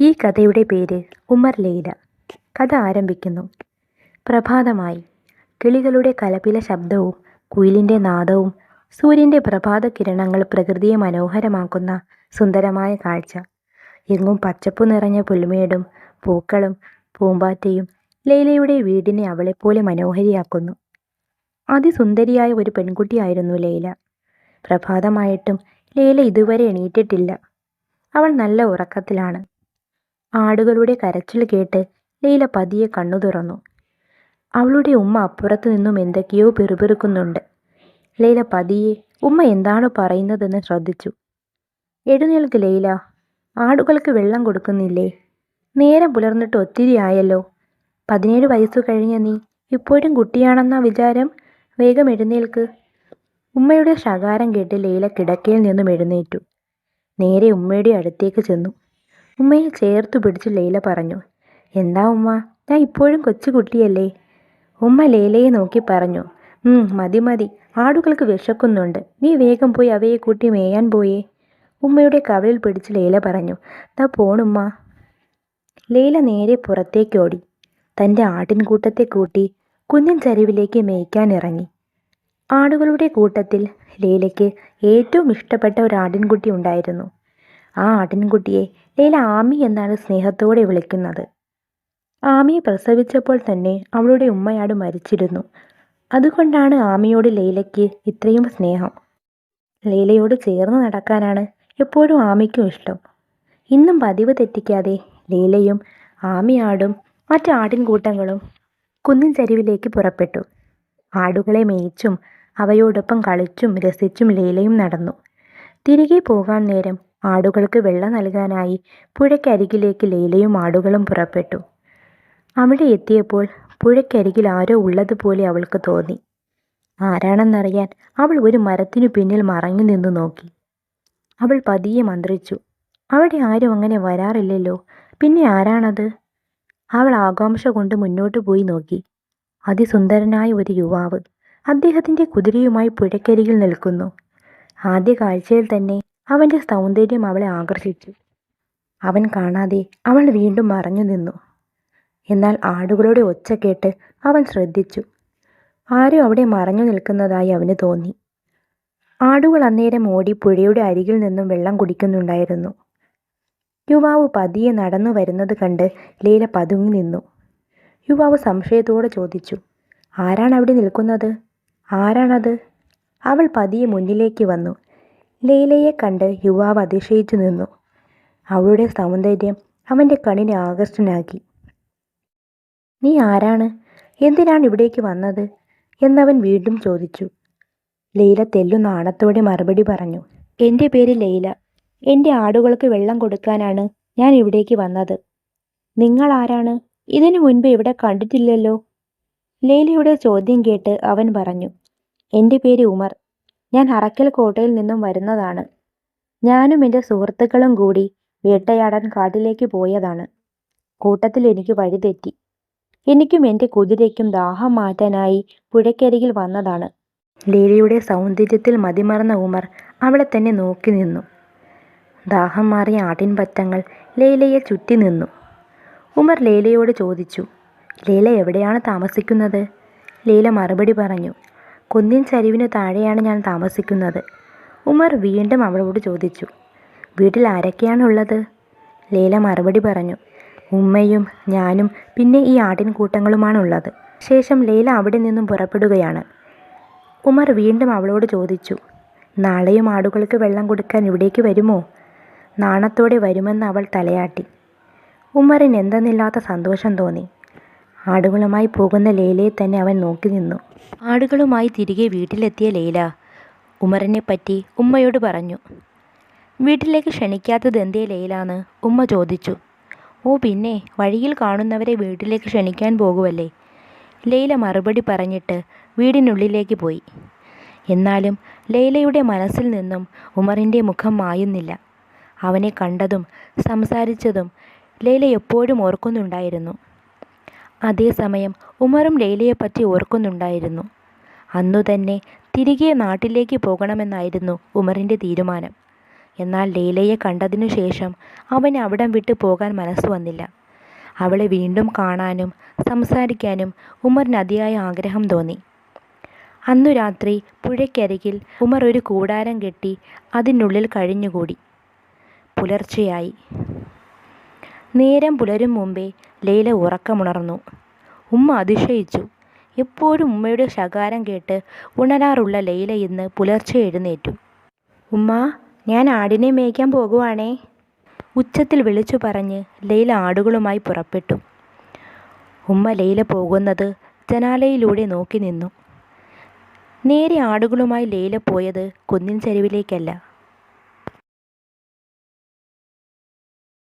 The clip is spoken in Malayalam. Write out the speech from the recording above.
ഈ കഥയുടെ പേര് ഉമർ ലൈല കഥ ആരംഭിക്കുന്നു. പ്രഭാതമായി. കിളികളുടെ കലപില ശബ്ദവും കുയിലിന്റെ നാദവും സൂര്യന്റെ പ്രഭാത കിരണങ്ങൾ പ്രകൃതിയെ മനോഹരമാക്കുന്ന സുന്ദരമായ കാഴ്ച. എങ്ങും പച്ചപ്പ് നിറഞ്ഞ പുൽമേടും പൂക്കളും പൂമ്പാറ്റയും ലൈലയുടെ വീടിനെ അവളെപ്പോലെ മനോഹരിയാക്കുന്നു. അതിസുന്ദരിയായ ഒരു പെൺകുട്ടിയായിരുന്നു ലൈല. പ്രഭാതമായിട്ടും ലൈല ഇതുവരെ എണീറ്റിട്ടില്ല. അവൾ നല്ല ഉറക്കത്തിലാണ്. ആടുകളുടെ കരച്ചിൽ കേട്ട് ലീല പതിയെ കണ്ണു തുറന്നു. അവളുടെ ഉമ്മ അപ്പുറത്തു നിന്നും എന്തൊക്കെയോ പിറുപിറുക്കുന്നുണ്ട്. ലൈല പതിയെ ഉമ്മ എന്താണ് പറയുന്നതെന്ന് ശ്രദ്ധിച്ചു. എഴുന്നേൽക്ക് ലൈല. ആടുകൾക്ക് വെള്ളം കൊടുക്കുന്നില്ലേ? നേരം പുലർന്നിട്ട് ഒത്തിരി ആയല്ലോ. പതിനേഴ് വയസ്സു കഴിഞ്ഞ നീ ഇപ്പോഴും കുട്ടിയാണെന്ന വിചാരം? വേഗം എഴുന്നേൽക്ക്. ഉമ്മയുടെ ശകാരം കേട്ട് ലൈല കിടക്കയിൽ നിന്നും എഴുന്നേറ്റു. നേരെ ഉമ്മയുടെ അടുത്തേക്ക് ചെന്നു. ഉമ്മയെ ചേർത്തു പിടിച്ച് ലൈല പറഞ്ഞു എന്താ ഉമ്മ? ഞാൻ ഇപ്പോഴും കൊച്ചുകുട്ടിയല്ലേ? ഉമ്മ ലൈലയെ നോക്കി പറഞ്ഞു മതി മതി. ആടുകൾക്ക് വിശക്കുന്നുണ്ട്. നീ വേഗം പോയി അവയെ കൂട്ടി മേയാൻ പോയേ. ഉമ്മയുടെ കവിളിൽ പിടിച്ച് ലൈല പറഞ്ഞു താ പോണുമ്മ ലൈല നേരെ പുറത്തേക്കോടി തന്റെ ആട്ടിൻകൂട്ടത്തെ കൂട്ടി കുഞ്ഞിൻ ചരിവിലേക്ക് മേയ്ക്കാൻ ഇറങ്ങി. ആടുകളുടെ കൂട്ടത്തിൽ ലൈലയ്ക്ക് ഏറ്റവും ഇഷ്ടപ്പെട്ട ഒരു ആടിൻകുട്ടി ഉണ്ടായിരുന്നു. ആ ആട്ടിൻകുട്ടിയെ ലൈല ആമി എന്നാണ് സ്നേഹത്തോടെ വിളിക്കുന്നത്. ആമി പ്രസവിച്ചപ്പോൾ തന്നെ അവളുടെ ഉമ്മയാട് മരിച്ചിരുന്നു. അതുകൊണ്ടാണ് ആമിയോട് ലൈലയ്ക്ക് ഇത്രയും സ്നേഹം. ലൈലയോട് ചേർന്ന് നടക്കാനാണ് എപ്പോഴും ആമിക്കും ഇഷ്ടം. ഇന്നും പതിവ് തെറ്റിക്കാതെ ലൈലയും ആമിയാടും മറ്റു ആട്ടിൻകൂട്ടങ്ങളും കുന്നിൻ ചരിവിലേക്ക് പുറപ്പെട്ടു. ആടുകളെ മേയിച്ചും അവയോടൊപ്പം കളിച്ചും രസിച്ചും ലൈലയും നടന്നു. തിരികെ പോകാൻ നേരം ആടുകൾക്ക് വെള്ളം നൽകാനായി പുഴയ്ക്കരികിലേക്ക് ലൈലയും ആടുകളും പുറപ്പെട്ടു. അവിടെ എത്തിയപ്പോൾ പുഴയ്ക്കരികിൽ ആരോ ഉള്ളതുപോലെ അവൾക്ക് തോന്നി. ആരാണെന്നറിയാൻ അവൾ ഒരു മരത്തിനു പിന്നിൽ മറഞ്ഞു നിന്നു നോക്കി. അവൾ പതിയെ മന്ത്രിച്ചു അവിടെ ആരും അങ്ങനെ വരാറില്ലല്ലോ. പിന്നെ ആരാണത്? അവൾ ആകാംക്ഷ കൊണ്ട് മുന്നോട്ട് പോയി നോക്കി. അതിസുന്ദരനായ ഒരു യുവാവ് അദ്ദേഹത്തിന്റെ കുതിരയുമായി പുഴയ്ക്കരികിൽ നിൽക്കുന്നു. ആദ്യ കാഴ്ചയിൽ തന്നെ അവന്റെ സൗന്ദര്യം അവളെ ആകർഷിച്ചു. അവൻ കാണാതെ അവൾ വീണ്ടും മറഞ്ഞു നിന്നു. എന്നാൽ ആടുകളുടെ ഒച്ച കേട്ട് അവൻ ശ്രദ്ധിച്ചു. ആരും അവിടെ മറഞ്ഞു നിൽക്കുന്നതായി അവന് തോന്നി. ആടുകൾ അന്നേരം ഓടി പുഴയുടെ അരികിൽ നിന്നും വെള്ളം കുടിക്കുന്നുണ്ടായിരുന്നു. യുവാവ് പതിയെ നടന്നു വരുന്നത് കണ്ട് ലീല പതുങ്ങി നിന്നു. യുവാവ് സംശയത്തോടെ ചോദിച്ചു ആരാണ് അവിടെ നിൽക്കുന്നത്? ആരാണത്? അവൾ പതിയെ മുന്നിലേക്ക് വന്നു. ലീലയെ കണ്ട് യുവാവ് അതിശയിച്ചു നിന്നു. അവളുടെ സൗന്ദര്യം അവന്റെ കണ്ണിനെ ആകർഷ്ടനാക്കി നീ ആരാണ്? എന്തിനാണ് ഇവിടേക്ക് വന്നത്? എന്നവൻ വീണ്ടും ചോദിച്ചു. ലൈല തെല്ലു നാണത്തോടെ മറുപടി പറഞ്ഞു. എന്റെ പേര് ലൈല. എന്റെ ആടുകൾക്ക് വെള്ളം കൊടുക്കാനാണ് ഞാൻ ഇവിടേക്ക് വന്നത്. നിങ്ങൾ ആരാണ്? ഇതിനു മുൻപ് ഇവിടെ കണ്ടിട്ടില്ലല്ലോ? ലൈലയുടെ ചോദ്യം കേട്ട് അവൻ പറഞ്ഞു. എന്റെ പേര് ഉമർ. ഞാൻ അറക്കൽ കോട്ടയിൽ നിന്നും വരുന്നതാണ്. ഞാനും എന്റെ സുഹൃത്തുക്കളും കൂടി വേട്ടയാടാൻ കാട്ടിലേക്ക് പോയതാണ്. കൂട്ടത്തിൽ എനിക്ക് വഴിതെറ്റി എനിക്കും എന്റെ കുതിരയ്ക്കും ദാഹം മാറ്റാനായി പുഴയ്ക്കരികിൽ വന്നതാണ്. ലീലയുടെ സൗന്ദര്യത്തിൽ മതിമറന്ന ഉമർ അവളെ തന്നെ നോക്കി നിന്നു. ദാഹം മാറിയ ആട്ടിൻപറ്റങ്ങൾ ലൈലയെ ചുറ്റി നിന്നു. ഉമർ ലൈലയോട് ചോദിച്ചു ലൈല എവിടെയാണ് താമസിക്കുന്നത്? ലൈല മറുപടി പറഞ്ഞു കുന്നിൻ ചരിവിന് താഴെയാണ് ഞാൻ താമസിക്കുന്നത്. ഉമർ വീണ്ടും അവളോട് ചോദിച്ചു വീട്ടിൽ ആരൊക്കെയാണുള്ളത്? ലീല മറുപടി പറഞ്ഞു ഉമ്മയും ഞാനും പിന്നെ ഈ ആട്ടിൻകൂട്ടങ്ങളുമാണുള്ളത്. ശേഷം ലീല അവിടെ നിന്നും പുറപ്പെടുകയാണ്. ഉമർ വീണ്ടും അവളോട് ചോദിച്ചു നാളെയും ആടുകൾക്ക് വെള്ളം കൊടുക്കാൻ ഇവിടേക്ക് വരുമോ? നാണത്തോടെ വരുമെന്ന് അവൾ തലയാട്ടി. ഉമ്മറിന് എന്തെന്നില്ലാത്ത സന്തോഷം തോന്നി. ആടുകളുമായി പോകുന്ന ലൈലയെ തന്നെ അവൻ നോക്കി നിന്നു. ആടുകളുമായി തിരികെ വീട്ടിലെത്തിയ ലൈല ഉമറിനെ പറ്റി ഉമ്മയോട് പറഞ്ഞു വീട്ടിലേക്ക് ക്ഷണിക്കാത്തത് എന്തേ ലൈലാന്ന് ഉമ്മ ചോദിച്ചു. ഓ പിന്നെ വഴിയിൽ കാണുന്നവരെ വീട്ടിലേക്ക് ക്ഷണിക്കാൻ പോകുമല്ലേ ലൈല മറുപടി പറഞ്ഞിട്ട് വീടിനുള്ളിലേക്ക് പോയി. എന്നാലും ലൈലയുടെ മനസ്സിൽ നിന്നും ഉമറിന്റെ മുഖം മായുന്നില്ല. അവനെ കണ്ടതും സംസാരിച്ചതും ലൈല എപ്പോഴും ഓർക്കുന്നുണ്ടായിരുന്നു. അതേസമയം ഉമറും ലൈലയെപ്പറ്റി ഓർക്കുന്നുണ്ടായിരുന്നു. അന്നു തന്നെ തിരികെ നാട്ടിലേക്ക് പോകണമെന്നായിരുന്നു ഉമറിന്റെ തീരുമാനം. എന്നാൽ ലൈലയെ കണ്ടതിനു ശേഷം അവന് അവിടം വിട്ടു പോകാൻ മനസ്സ് വന്നില്ല. അവളെ വീണ്ടും കാണാനും സംസാരിക്കാനും ഉമറിന് അതിയായ ആഗ്രഹം തോന്നി. അന്നു രാത്രി പുഴയ്ക്കരികിൽ ഉമർ ഒരു കൂടാരം കെട്ടി അതിനുള്ളിൽ കഴിഞ്ഞുകൂടി. പുലർച്ചയായി. നേരം പുലരും മുമ്പേ ലൈല ഉറക്കമുണർന്നു. ഉമ്മ അതിശയിച്ചു. എപ്പോഴും ഉമ്മയുടെ ശകാരം കേട്ട് ഉണരാറുള്ള ലൈല ഇന്ന് പുലർച്ചെ എഴുന്നേറ്റു. ഉമ്മ ഞാൻ ആടിനെ മേയ്ക്കാൻ പോകുവാണേ. ഉച്ചത്തിൽ വിളിച്ചു പറഞ്ഞ് ലൈല ആടുകളുമായി പുറപ്പെട്ടു. ഉമ്മ ലൈല പോകുന്നത് ജനാലയിലൂടെ നോക്കി നിന്നു. നേരെ ആടുകളുമായി ലൈല പോയത് കുന്നിൻ ചരിവിലേക്കല്ല.